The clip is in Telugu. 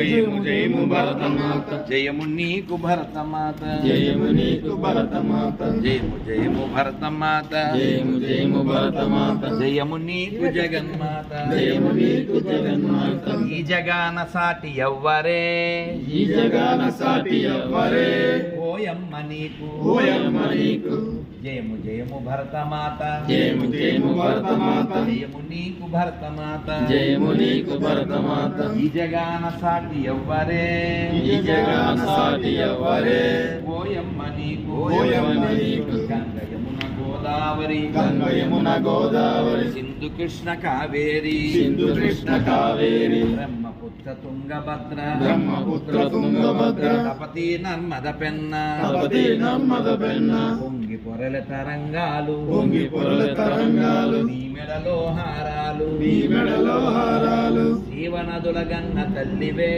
జయము జయము భరతమాత. జయము నీకు భరతమాత. జయము నీకు భరతమాత. జయము జయము భరతమాత. జయము జయము భరతమాత. జయము నీకు జగన్మాత. జయము నీకు జగన్మాత. జగాన సాటి ఎవ్వరే. ఈ జగాన సాటి ఎవ్వరే. ఓయమ్మ నీకు. ఓయమ్మ నీకు. జయము జయము భరతమాత. జయము జయము భరతమాత. జయము నీకు భరతమాత. జయము నీకు భరతమాత. ఈ జగాన సాటి ఎవ్వరే. ఈ జగాన సాటి ఎవ్వరే. ఓయమ్మ నీకు ఓయమ్మ నీకు గంగ యమున గోదావరి గంగ యమున గోదావరి సింధు కృష్ణ కావేరి సింధు కృష్ణ కావేరి బ్రహ్మపుత్ర తుంగభద్ర బ్రహ్మపుత్ర తుంగభద్ర తపతి నర్మద పెన్న తపతి నర్మద పెన్న పొంగి పొరల తరంగాలు పొంగి పొరల తరంగాలు నీ మెడలో హారాలు నీ మెడలో హారాలు జీవనదుల గన్న తల్లివే